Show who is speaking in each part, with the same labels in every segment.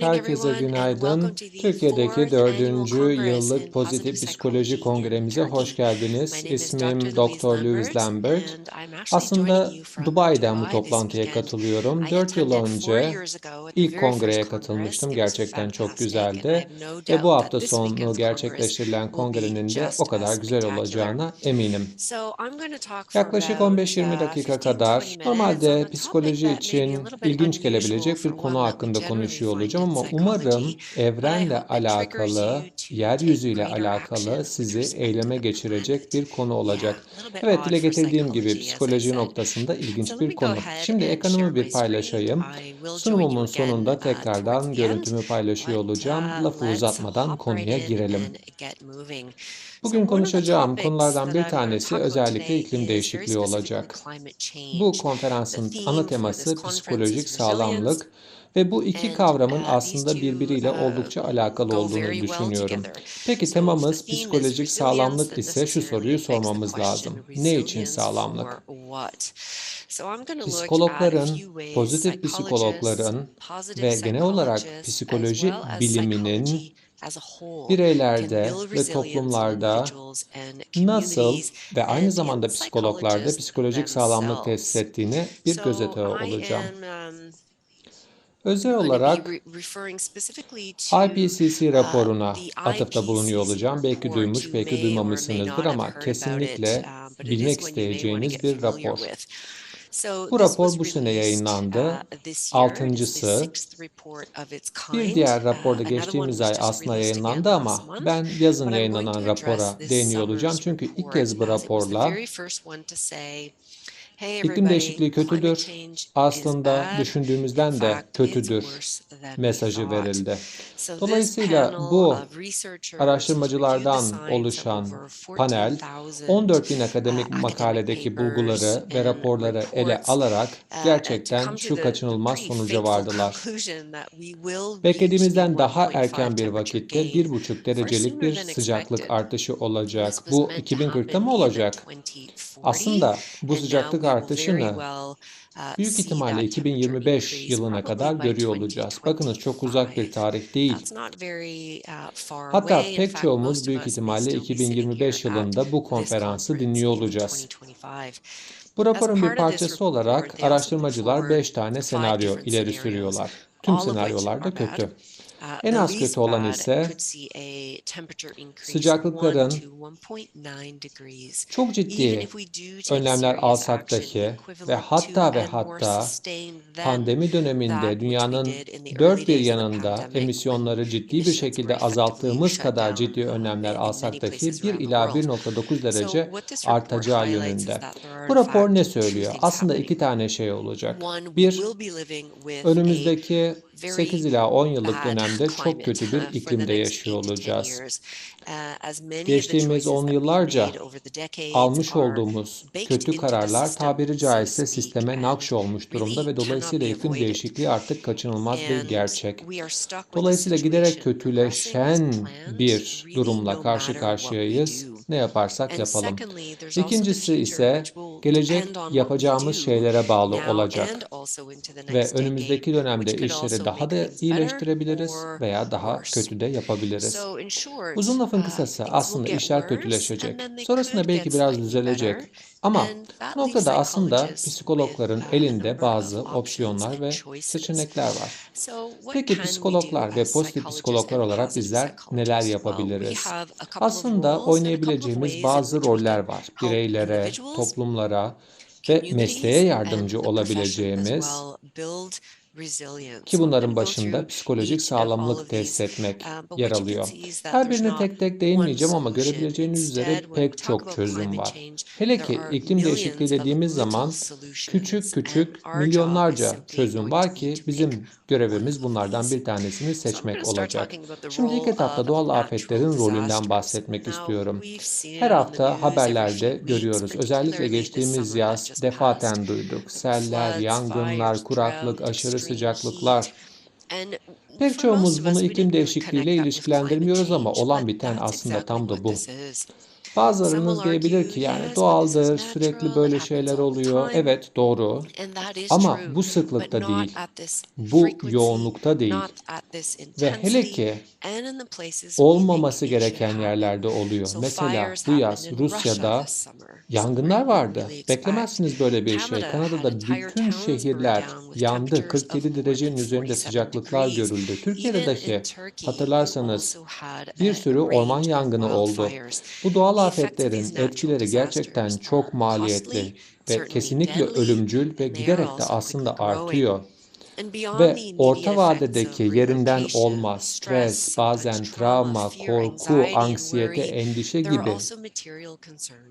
Speaker 1: Herkese günaydın. Türkiye'deki dördüncü yıllık Pozitif Psikoloji Kongremize hoş geldiniz. İsmim Dr. Louise
Speaker 2: Lambert,
Speaker 1: Aslında Dubai'den bu toplantıya katılıyorum. 4 yıl önce ilk kongreye katılmıştım. Gerçekten çok güzeldi. Ve bu hafta sonu gerçekleştirilen kongrenin de o kadar güzel olacağına eminim. Yaklaşık
Speaker 2: about
Speaker 1: 15-20
Speaker 2: uh,
Speaker 1: dakika
Speaker 2: 15-20
Speaker 1: kadar normalde psikoloji için ilginç gelebilecek bir konu hakkında
Speaker 2: generally
Speaker 1: konuşuyor
Speaker 2: find
Speaker 1: olacağım ama umarım evrenle alakalı, yeryüzüyle alakalı sizi eyleme geçirecek bir konu olacak. Evet, dile getirdiğim gibi psikoloji noktasında ilginç bir konu. Şimdi ekranımı bir paylaşayım. Sunumumun sonunda
Speaker 2: uh,
Speaker 1: tekrardan görüntümü paylaşıyor
Speaker 2: but
Speaker 1: olacağım.
Speaker 2: uh,
Speaker 1: Lafı uzatmadan konuya girelim. Bugün konuşacağım konulardan bir tanesi özellikle iklim değişikliği olacak. Bu konferansın ana teması psikolojik sağlamlık ve bu iki kavramın aslında birbiriyle
Speaker 2: uh,
Speaker 1: oldukça alakalı olduğunu düşünüyorum. Peki temamız psikolojik sağlamlık ise şu soruyu sormamız lazım. Ne için sağlamlık? Psikologların, pozitif psikologların ve genel olarak psikoloji biliminin bireylerde ve toplumlarda nasıl ve aynı zamanda psikologlarda psikolojik sağlamlık tesis ettiğini bir göz
Speaker 2: So
Speaker 1: atıyor
Speaker 2: I
Speaker 1: olacağım. Özel olarak IPCC
Speaker 2: uh,
Speaker 1: raporuna atıfta bulunuyor olacağım. Belki duymuş, belki duymamışsınızdır ama kesinlikle
Speaker 2: is
Speaker 1: bilmek isteyeceğiniz bir rapor. Bu rapor bu sene yayınlandı.
Speaker 2: uh,
Speaker 1: Altıncısı. Bir diğer
Speaker 2: Uh,
Speaker 1: raporda geçtiğimiz ay aslında yayınlandı ama ben yazın yayınlanan rapora değiniyor olacağım. Çünkü ilk kez bu raporla iklim değişikliği kötüdür, aslında düşündüğümüzden de kötüdür mesajı verildi. Dolayısıyla bu araştırmacılardan oluşan panel
Speaker 2: 14,000
Speaker 1: 14 bin
Speaker 2: uh,
Speaker 1: akademik makaledeki bulguları ve raporları ele alarak
Speaker 2: uh,
Speaker 1: gerçekten şu kaçınılmaz sonuca vardılar. Beklediğimizden daha
Speaker 2: 1.5
Speaker 1: erken bir vakitte
Speaker 2: gain
Speaker 1: 1,5
Speaker 2: far
Speaker 1: derecelik bir sıcaklık artışı olacak. Bu
Speaker 2: meant to
Speaker 1: 2040'ta
Speaker 2: happen
Speaker 1: mı olacak?
Speaker 2: 2040
Speaker 1: Aslında bu sıcaklık
Speaker 2: very
Speaker 1: artışını
Speaker 2: uh,
Speaker 1: büyük ihtimalle
Speaker 2: that temperature
Speaker 1: 2025
Speaker 2: increase
Speaker 1: yılına kadar görüyor olacağız. Bakınız çok uzak bir
Speaker 2: 2025.
Speaker 1: tarih değil.
Speaker 2: Uh,
Speaker 1: Hatta pek çoğumuz büyük ihtimalle
Speaker 2: still be sitting here
Speaker 1: 2025
Speaker 2: at
Speaker 1: yılında bu konferansı dinliyor
Speaker 2: in
Speaker 1: olacağız.
Speaker 2: 2025.
Speaker 1: Bu raporun bir parçası olarak araştırmacılar
Speaker 2: forward
Speaker 1: 5 tane senaryo ileri sürüyorlar. Tüm senaryolar da kötü. En az kötü olan ise
Speaker 2: could see a temperature increase 1
Speaker 1: sıcaklıkların
Speaker 2: to 1.9 degrees.
Speaker 1: çok ciddi önlemler alsak dahi ve hatta ve hatta pandemi döneminde dünyanın dört bir yanında emisyonları ciddi bir şekilde azalttığımız kadar ciddi önlemler alsak dahi
Speaker 2: places
Speaker 1: 1
Speaker 2: around the
Speaker 1: ila
Speaker 2: world.
Speaker 1: 1.9
Speaker 2: So
Speaker 1: derece artacağı yönünde. Bu rapor ne söylüyor? Aslında iki tane şey olacak. Bir, önümüzdeki 8
Speaker 2: very
Speaker 1: ila 10 yıllık dönemde çok kötü
Speaker 2: uh,
Speaker 1: bir
Speaker 2: the
Speaker 1: iklimde yaşıyor
Speaker 2: 8 to 10
Speaker 1: olacağız.
Speaker 2: Uh,
Speaker 1: Geçtiğimiz
Speaker 2: choices
Speaker 1: 10
Speaker 2: that we
Speaker 1: yıllarca almış olduğumuz kötü kararlar tabiri caizse sisteme
Speaker 2: and
Speaker 1: nakşolmuş durumda ve dolayısıyla iklim değişikliği artık kaçınılmaz bir gerçek. Dolayısıyla giderek kötüleşen bir durumla karşı karşıyayız. Ne yaparsak yapalım. İkincisi ise gelecek yapacağımız şeylere bağlı olacak. Ve önümüzdeki dönemde işleri daha da iyileştirebiliriz veya daha kötü de yapabiliriz. Uzun lafın
Speaker 2: uh,
Speaker 1: kısası aslında işler kötüleşecek. Sonrasında belki biraz düzelecek. Ama bu noktada aslında psikologların elinde bazı opsiyonlar ve seçenekler var. Peki psikologlar ve pozitif psikologlar olarak bizler neler yapabiliriz? Aslında oynayabileceğimiz bazı roller var. Bireylere, toplumlara ve mesleğe yardımcı olabileceğimiz. Ki bunların başında psikolojik sağlamlık
Speaker 2: these,
Speaker 1: etmek
Speaker 2: but
Speaker 1: yer alıyor. Her birine tek tek değinmeyeceğim ama görebileceğiniz üzere pek çok çözüm var. Hele ki iklim değişikliği dediğimiz zaman küçük küçük milyonlarca çözüm var ki bizim görevimiz bunlardan bir tanesini seçmek olacak. Şimdi ilk etapta doğal afetlerin rolünden bahsetmek istiyorum. Her hafta haberlerde görüyoruz. Özellikle
Speaker 2: particularly this
Speaker 1: geçtiğimiz
Speaker 2: summer that
Speaker 1: yaz
Speaker 2: just passed.
Speaker 1: Defaten duyduk. Seller,
Speaker 2: Floods,
Speaker 1: yangınlar,
Speaker 2: fires,
Speaker 1: kuraklık,
Speaker 2: drought,
Speaker 1: aşırı
Speaker 2: extreme
Speaker 1: sıcaklıklar.
Speaker 2: heat. And
Speaker 1: Pek Bazılarınız diyebilir ki yani doğaldır, sürekli böyle şeyler oluyor. Evet doğru ama bu sıklıkta değil, bu yoğunlukta değil ve hele ki olmaması gereken yerlerde oluyor. Mesela bu yaz Rusya'da yangınlar vardı. Beklemezsiniz böyle bir şey. Kanada'da bütün şehirler yandı. 47 derecenin üzerinde sıcaklıklar görüldü. Türkiye'de dahi hatırlarsanız bir sürü orman yangını oldu. Bu doğal afetlerin etkileri gerçekten çok maliyetli ve kesinlikle ölümcül ve giderek de aslında artıyor ve orta vadedeki yerinden olma, stres, bazen travma, korku, anksiyete, endişe gibi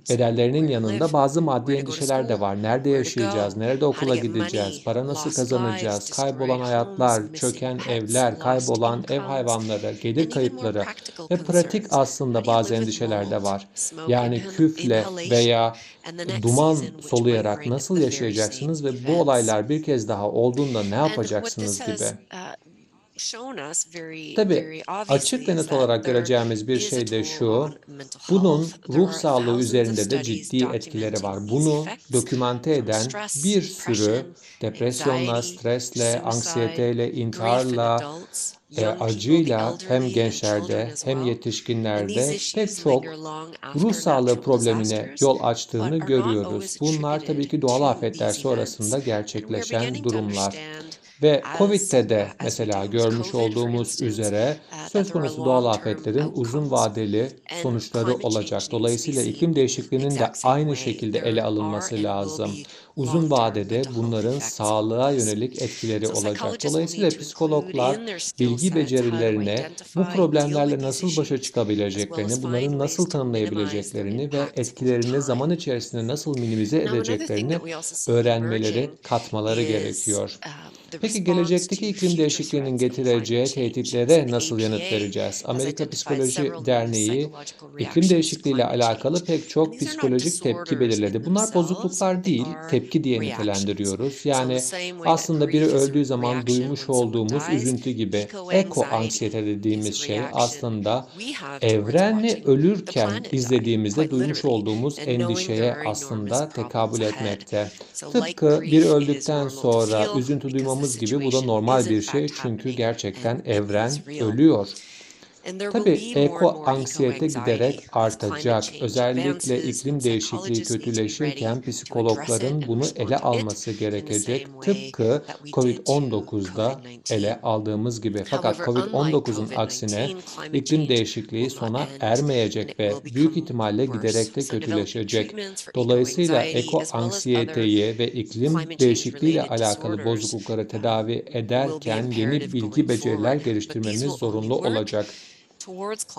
Speaker 1: bedellerinin yanında bazı maddi endişeler de var. Nerede yaşayacağız, nerede okula gideceğiz, para nasıl kazanacağız, kaybolan hayatlar, çöken evler, kaybolan ev hayvanları, gelir kayıpları ve pratik aslında bazı endişeler de var. Yani küfle veya duman soluyarak nasıl yaşayacaksınız ve bu olaylar bir kez daha olduğunda ne yapacaksınız?
Speaker 2: yapacaksınız
Speaker 1: gibi.
Speaker 2: Tabi
Speaker 1: açık ve net olarak göreceğimiz bir şey de şu, bunun ruh sağlığı üzerinde de ciddi etkileri var. Bunu dokümante eden bir sürü depresyonla, stresle, anksiyeteyle, intiharla, e, acıyla hem gençlerde hem yetişkinlerde pek çok ruh sağlığı problemine yol açtığını görüyoruz. Bunlar tabii ki doğal afetler sonrasında gerçekleşen durumlar. Ve Covid'de de mesela görmüş olduğumuz üzere söz konusu doğal afetlerin uzun vadeli sonuçları olacak. Dolayısıyla iklim değişikliğinin de aynı şekilde ele alınması lazım. Uzun vadede bunların sağlığa yönelik etkileri olacak. Dolayısıyla psikologlar bilgi becerilerine bu problemlerle nasıl başa çıkabileceklerini, bunların nasıl tanımlayabileceklerini ve etkilerini zaman içerisinde nasıl minimize edeceklerini öğrenmeleri, katmaları gerekiyor. Peki gelecekteki iklim değişikliğinin getireceği tehditlere nasıl yanıt vereceğiz? Amerika Psikoloji Derneği iklim değişikliğiyle alakalı pek çok psikolojik tepki belirledi. Bunlar bozukluklar değil, tepki diye nitelendiriyoruz. Yani aslında biri öldüğü zaman duymuş olduğumuz üzüntü gibi eko anksiyete dediğimiz şey aslında
Speaker 2: evreni
Speaker 1: ölürken izlediğimizde duymuş olduğumuz endişeye aslında tekabül etmekte. Tıpkı
Speaker 2: bir
Speaker 1: öldükten sonra üzüntü duymamız yaşadığımız gibi bu da normal bir şey çünkü gerçekten evren ölüyor. Tabii eko anksiyete giderek artacak. Özellikle iklim değişikliği kötüleşirken psikologların bunu ele alması gerekecek. Tıpkı COVID-19'da ele aldığımız gibi. Fakat COVID-19'un aksine iklim değişikliği sona ermeyecek ve büyük ihtimalle giderek de kötüleşecek. Dolayısıyla eko anksiyeteyi ve iklim değişikliğiyle alakalı bozuklukları tedavi ederken yeni bilgi beceriler geliştirmemiz zorunlu olacak.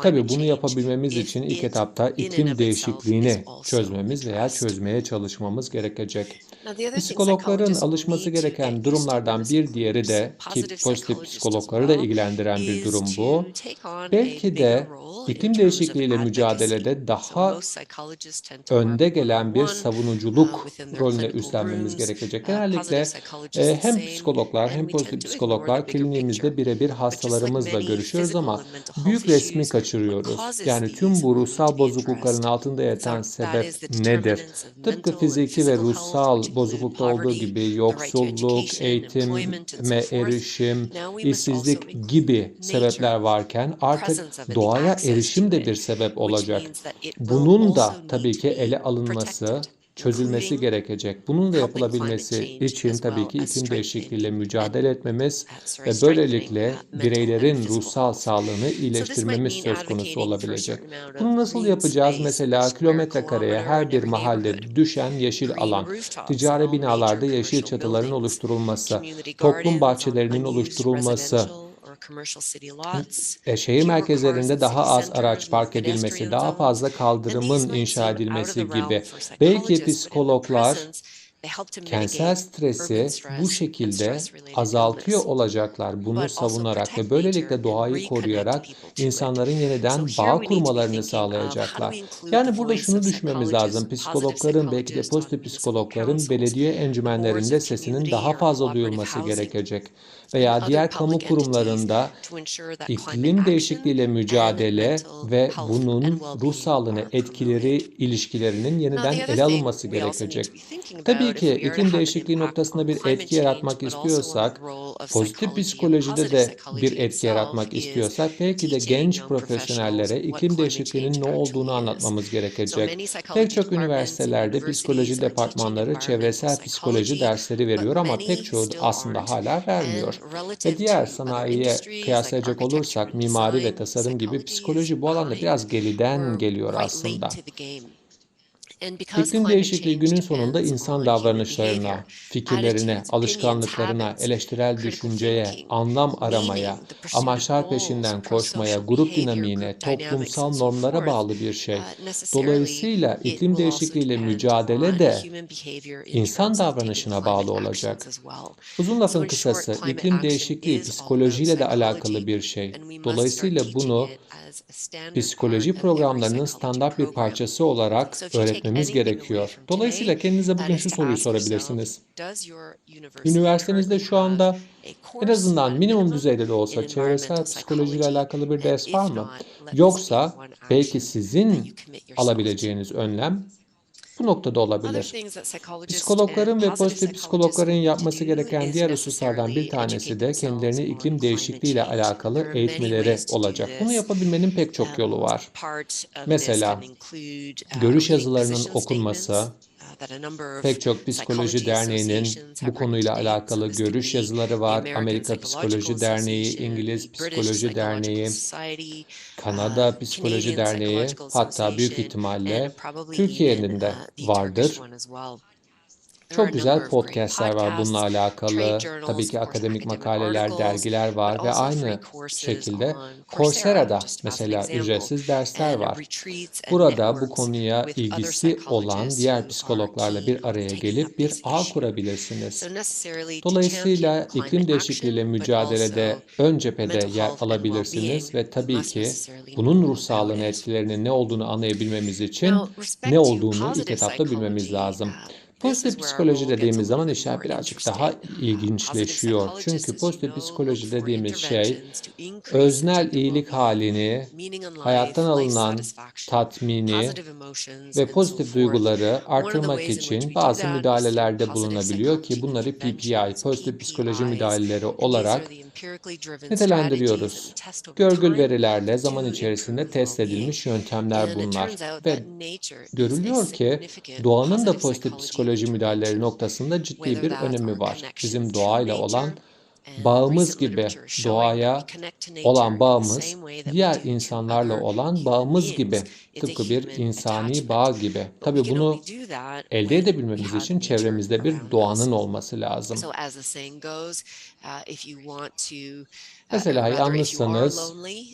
Speaker 1: Tabi bunu yapabilmemiz için ilk etapta iklim değişikliğini çözmemiz veya çözmeye çalışmamız gerekecek. Psikologların alışması gereken durumlardan bir diğeri de ki pozitif psikologları da ilgilendiren bir durum bu. Belki de iklim değişikliğiyle mücadelede daha önde gelen bir savunuculuk rolüne üstlenmemiz gerekecek. Genellikle e, hem psikologlar hem pozitif psikologlar kliniğimizde birebir hastalarımızla görüşüyoruz ama büyük resmi kaçırıyoruz. Yani tüm bu ruhsal bozuklukların altında yatan sebep nedir? Tıpkı fiziki ve ruhsal bozuklukta olduğu gibi yoksulluk, eğitime erişim, işsizlik gibi sebepler varken artık doğaya erişim de bir sebep olacak. Bunun da tabii ki ele alınması çözülmesi gerekecek. Bunun da yapılabilmesi için tabii ki iklim değişikliğiyle mücadele etmemiz ve böylelikle bireylerin ruhsal sağlığını iyileştirmemiz söz konusu olabilecek. Bunu nasıl yapacağız? Mesela kilometre kareye her bir mahallede düşen yeşil alan, ticari binalarda yeşil çatıların oluşturulması, toplum bahçelerinin oluşturulması, e, şehir merkezlerinde daha az araç park edilmesi, daha fazla kaldırımın inşa edilmesi gibi. Belki psikologlar kentsel stresi bu şekilde azaltıyor olacaklar bunu savunarak ve böylelikle doğayı koruyarak insanların yeniden bağ kurmalarını sağlayacaklar. Yani burada şunu
Speaker 2: düşmemiz
Speaker 1: lazım. Psikologların belki de pozitif psikologların belediye encümenlerinde sesinin daha fazla duyulması gerekecek veya diğer kamu kurumlarında iklim değişikliğiyle mücadele ve bunun ruh sağlığına etkileri ilişkilerinin yeniden ele alınması gerekecek. Tabii ki iklim değişikliği noktasında bir etki yaratmak istiyorsak, pozitif psikolojide de bir etki yaratmak istiyorsak belki de genç profesyonellere iklim değişikliğinin ne olduğunu anlatmamız gerekecek. Pek çok üniversitelerde psikoloji departmanları çevresel psikoloji dersleri veriyor ama pek çoğu aslında hala vermiyor. Ve diğer sanayiye kıyaslayacak olursak mimari ve tasarım gibi psikoloji bu alanda biraz geriden geliyor aslında. İklim değişikliği günün sonunda insan davranışlarına, fikirlerine, alışkanlıklarına, eleştirel düşünceye, anlam aramaya, amaçlar peşinden koşmaya, grup dinamiğine, toplumsal normlara bağlı bir şey. Dolayısıyla iklim değişikliğiyle mücadele de insan davranışına bağlı olacak. Uzun lafın kısası, iklim değişikliği psikolojiyle de alakalı bir şey. Dolayısıyla bunu psikoloji programlarının standart bir parçası olarak öğretmemiz
Speaker 2: düşünmemiz
Speaker 1: gerekiyor. Dolayısıyla kendinize bugün şu soruyu sorabilirsiniz. Üniversitenizde şu anda en azından minimum düzeyde de olsa çevresel psikolojiyle alakalı bir ders var mı? Yoksa belki sizin alabileceğiniz önlem bu noktada olabilir. Psikologların ve pozitif psikologların yapması gereken diğer hususlardan bir tanesi de kendilerini iklim değişikliğiyle alakalı eğitmeleri olacak. Bunu yapabilmenin pek çok yolu var. Mesela görüş yazılarının okunması, Pek çok psikoloji derneğinin bu konuyla alakalı görüş yazıları var. Amerika Psikoloji Derneği, İngiliz Psikoloji Derneği, Kanada Psikoloji Derneği, hatta büyük ihtimalle Türkiye'nin de vardır. Çok güzel podcastler var bununla alakalı. Tabii ki akademik makaleler, dergiler var ve aynı şekilde Coursera'da mesela ücretsiz dersler var. Burada bu konuya ilgisi olan diğer psikologlarla bir araya gelip bir ağ kurabilirsiniz. Dolayısıyla iklim değişikliğiyle mücadelede ön cephede yer alabilirsiniz ve tabii ki bunun ruh sağlığına etkilerinin ne olduğunu anlayabilmemiz için ne olduğunu ilk etapta bilmemiz lazım. Pozitif psikoloji dediğimiz zaman işler birazcık daha ilginçleşiyor. Çünkü pozitif psikoloji dediğimiz şey öznel iyilik halini, hayattan alınan tatmini ve pozitif duyguları artırmak için bazı müdahalelerde bulunabiliyor ki bunları PPI, pozitif psikoloji müdahaleleri olarak nitelendiriyoruz. Görgül verilerle zaman içerisinde test edilmiş yöntemler bunlar ve görülüyor ki doğanın da pozitif psikoloji müdahaleleri noktasında ciddi bir önemi var. Bizim doğayla olan bağımız gibi doğaya olan bağımız, diğer insanlarla olan bağımız gibi, tıpkı bir insani bağ gibi.
Speaker 2: Tabi
Speaker 1: bunu elde edebilmemiz için çevremizde bir doğanın olması lazım. Mesela yalnızsanız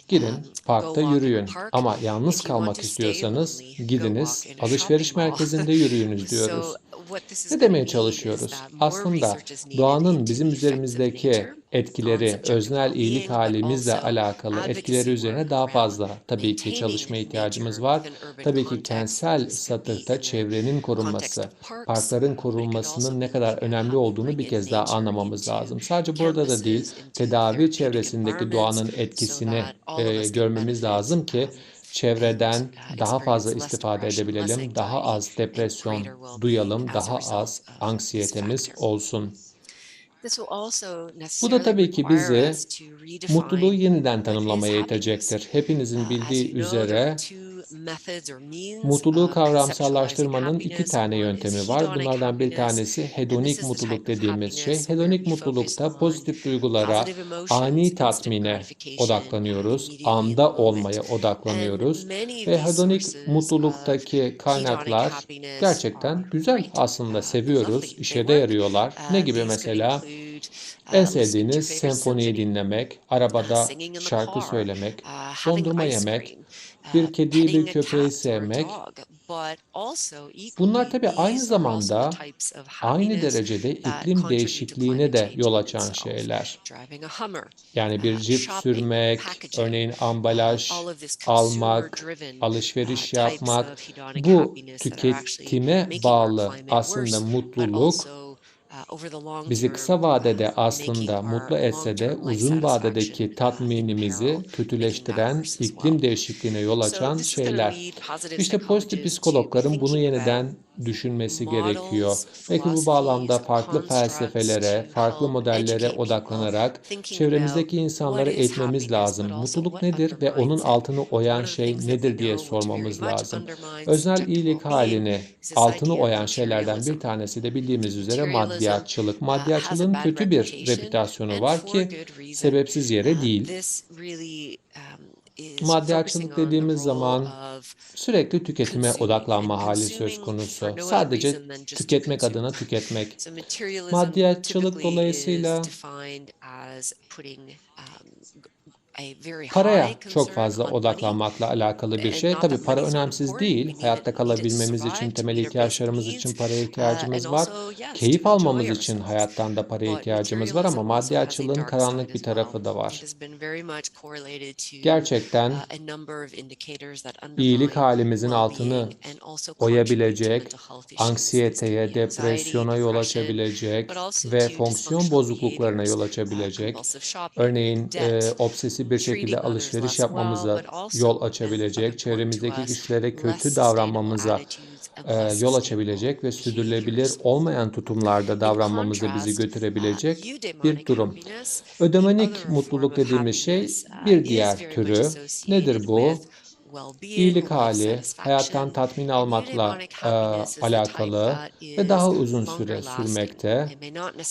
Speaker 1: gidin parkta yürüyün ama yalnız kalmak istiyorsanız gidiniz alışveriş merkezinde yürüyünüz diyoruz. Ne demeye çalışıyoruz? Aslında doğanın bizim üzerimizdeki etkileri, öznel iyilik halimizle alakalı etkileri üzerine daha fazla tabii ki çalışma ihtiyacımız var. Tabii ki kentsel
Speaker 2: satıhta
Speaker 1: çevrenin korunması, parkların korunmasının ne kadar önemli olduğunu bir kez daha anlamamız lazım. Sadece burada da değil, tedavi çevresindeki doğanın etkisini e, görmemiz lazım ki çevreden daha fazla istifade edebilelim, daha az depresyon duyalım, daha az anksiyetemiz olsun. Bu da tabii ki bizi mutluluğu yeniden tanımlamaya itecektir. Hepinizin bildiği üzere Mutluluğu kavramsallaştırmanın iki tane yöntemi var. Bunlardan bir tanesi hedonik mutluluk dediğimiz şey. Hedonik mutlulukta pozitif duygulara, ani tatmine odaklanıyoruz, anda olmaya odaklanıyoruz ve hedonik mutluluktaki kaynaklar gerçekten güzel aslında seviyoruz, işe de yarıyorlar. Ne gibi mesela? En sevdiğiniz senfoniyi dinlemek, arabada şarkı söylemek, dondurma yemek, bir kediyi bir köpeği sevmek. Bunlar tabi aynı zamanda aynı derecede iklim değişikliğine de yol açan şeyler. Yani bir
Speaker 2: cip
Speaker 1: sürmek, örneğin ambalaj almak, alışveriş yapmak, bu tüketime bağlı aslında mutluluk bizi
Speaker 2: term,
Speaker 1: kısa vadede
Speaker 2: uh,
Speaker 1: aslında mutlu etse de uzun vadedeki
Speaker 2: uh,
Speaker 1: tatminimizi kötüleştiren, iklim değişikliğine yol açan şeyler. İşte pozitif psikologların bunu yeniden düşünmesi gerekiyor. Belki bu bağlamda farklı felsefelere, farklı modellere odaklanarak çevremizdeki insanları eğitmemiz lazım. Mutluluk nedir ve onun
Speaker 2: it.
Speaker 1: altını oyan şey nedir diye sormamız lazım. Öznel iyilik halini altını oyan şeylerden bir tanesi de bildiğimiz üzere maddiyatçılık.
Speaker 2: uh,
Speaker 1: Maddiyatçılığın kötü bir reputasyonu var ki sebepsiz yere
Speaker 2: Uh,
Speaker 1: değil. Maddiyatçılık dediğimiz zaman sürekli tüketime odaklanma hali söz konusu. Sadece tüketmek adına tüketmek. Maddiyatçılık dolayısıyla Paraya çok fazla odaklanmakla alakalı bir şey. Tabii para önemsiz değil. Hayatta kalabilmemiz için, temel ihtiyaçlarımız için paraya
Speaker 2: uh,
Speaker 1: ihtiyacımız var. Keyif almamız için hayattan da paraya ihtiyacımız var ama
Speaker 2: materialism also has a
Speaker 1: maddiyatçılığın
Speaker 2: dark
Speaker 1: karanlık bir tarafı da var. Gerçekten
Speaker 2: uh,
Speaker 1: iyilik halimizin altını
Speaker 2: well-being and also contribute to
Speaker 1: oyabilecek,
Speaker 2: mental health issues. This can
Speaker 1: anksiyeteye, depresyona yol açabilecek ve fonksiyon bozukluklarına yol
Speaker 2: uh,
Speaker 1: açabilecek. Örneğin e,
Speaker 2: debt,
Speaker 1: obsesif bir şekilde alışveriş yapmamıza yol açabilecek, çevremizdeki kişilere kötü davranmamıza e, yol açabilecek ve sürdürülebilir olmayan tutumlarda davranmamızı bizi
Speaker 2: contrast, uh,
Speaker 1: götürebilecek bir durum.
Speaker 2: form
Speaker 1: mutluluk dediğimiz şey
Speaker 2: uh,
Speaker 1: bir
Speaker 2: is
Speaker 1: diğer türü. Nedir bu? İyilik hali, hayattan tatmin almakla e, alakalı ve daha uzun süre sürmekte.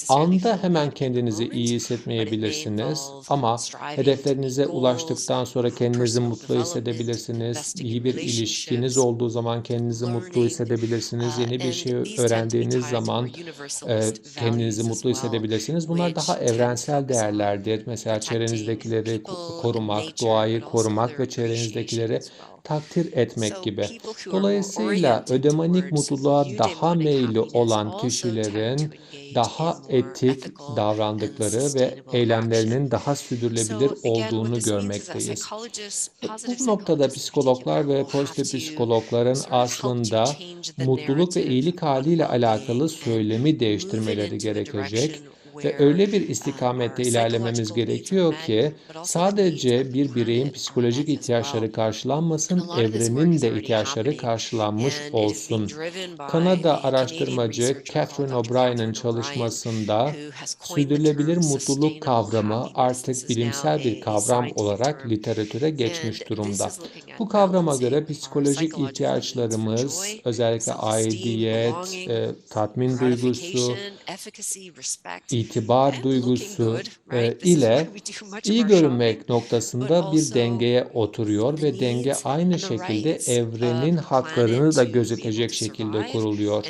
Speaker 1: Anda hemen kendinizi iyi hissetmeyebilirsiniz ama hedeflerinize ulaştıktan sonra kendinizi mutlu hissedebilirsiniz. İyi bir ilişkiniz olduğu zaman kendinizi mutlu hissedebilirsiniz.
Speaker 2: uh,
Speaker 1: Yeni bir şey öğrendiğiniz zaman e, kendinizi mutlu hissedebilirsiniz. Bunlar daha evrensel değerlerdir. Mesela çevrenizdekileri korumak, doğayı korumak ve çevrenizdekileri. Takdir etmek gibi. Dolayısıyla
Speaker 2: towards
Speaker 1: mutluluğa daha meyilli olan kişilerin daha etik davrandıkları ve eylemlerinin daha sürdürülebilir olduğunu görmekteyiz. Bu noktada psikologlar ve pozitif psikologların aslında mutluluk ve iyilik haliyle alakalı söylemi değiştirmeleri gerekecek ve öyle bir
Speaker 2: uh,
Speaker 1: istikamette
Speaker 2: our
Speaker 1: ilerlememiz gerekiyor ki sadece bir bireyin psikolojik ihtiyaçları karşılanmasın, evrenin de ihtiyaçları karşılanmış olsun. Kanada araştırmacı Catherine. O'Brien'in çalışmasında sürdürülebilir mutluluk kavramı artık bilimsel bir kavram olarak literatüre geçmiş durumda. Bu kavrama göre psikolojik ihtiyaçlarımız özellikle aidiyet, e, tatmin duygusu, itibar duygusu e, ile iyi görünmek noktasında bir dengeye oturuyor ve denge aynı şekilde evrenin haklarını da gözetecek şekilde kuruluyor.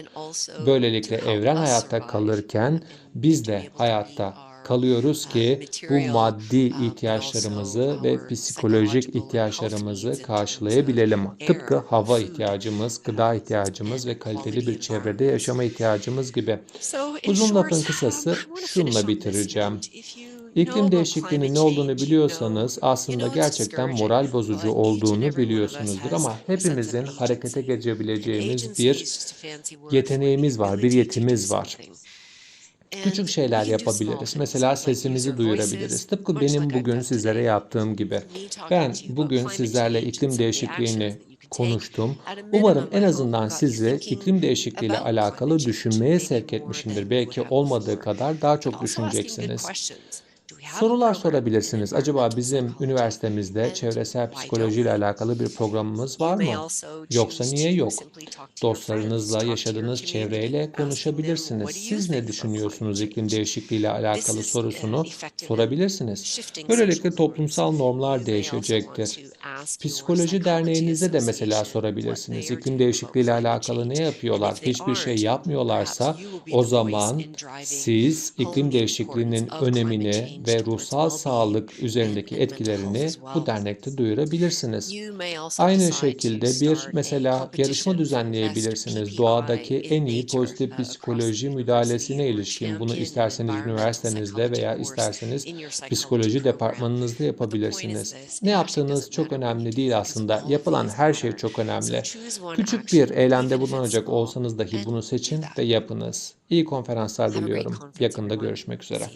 Speaker 1: Böylelikle evren hayatta kalırken biz de hayatta kalıyoruz
Speaker 2: uh,
Speaker 1: ki bu
Speaker 2: material
Speaker 1: maddi
Speaker 2: uh,
Speaker 1: ihtiyaçlarımızı ve psikolojik ihtiyaçlarımızı karşılayabilelim. Tıpkı hava ihtiyacımız, gıda
Speaker 2: uh,
Speaker 1: ihtiyacımız ve kaliteli bir çevrede yaşama ihtiyacımız gibi. Uzun lafın
Speaker 2: um,
Speaker 1: kısası şunla bitireceğim. İklim değişikliğinin ne olduğunu biliyorsanız aslında gerçekten moral bozucu olduğunu biliyorsunuzdur ama hepimizin harekete geçebileceğimiz bir yeteneğimiz var, bir yetimiz var. Küçük şeyler yapabiliriz. Mesela sesimizi duyurabiliriz. Tıpkı benim bugün sizlere yaptığım gibi. Ben bugün sizlerle iklim değişikliğini konuştum. Umarım en azından sizi iklim değişikliğiyle
Speaker 2: about
Speaker 1: alakalı düşünmeye sevk etmişimdir. Belki olmadığı kadar daha çok düşüneceksiniz. Sorular sorabilirsiniz. Acaba bizim üniversitemizde çevresel psikoloji ile alakalı bir programımız var mı? Yoksa niye yok? Dostlarınızla, yaşadığınız çevreyle konuşabilirsiniz. Siz ne düşünüyorsunuz iklim değişikliği ile alakalı sorusunu sorabilirsiniz. Böylelikle toplumsal normlar değişecektir. Psikoloji derneğinize de mesela sorabilirsiniz. İklim değişikliği ile alakalı ne yapıyorlar? Hiçbir şey yapmıyorlarsa o zaman siz iklim değişikliğinin önemini
Speaker 2: change
Speaker 1: ve ruhsal sağlık üzerindeki etkilerini bu dernekte duyurabilirsiniz. Aynı şekilde bir mesela yarışma düzenleyebilirsiniz. Doğadaki en iyi pozitif psikoloji müdahalesine ilişkin. Bunu isterseniz üniversitenizde veya isterseniz psikoloji departmanınızda yapabilirsiniz. Ne yaptığınız çok önemli değil aslında. Yapılan her şey çok önemli. Küçük bir eylemde bulunacak olsanız dahi bunu seçin ve yapınız. İyi konferanslar diliyorum. Yakında görüşmek üzere.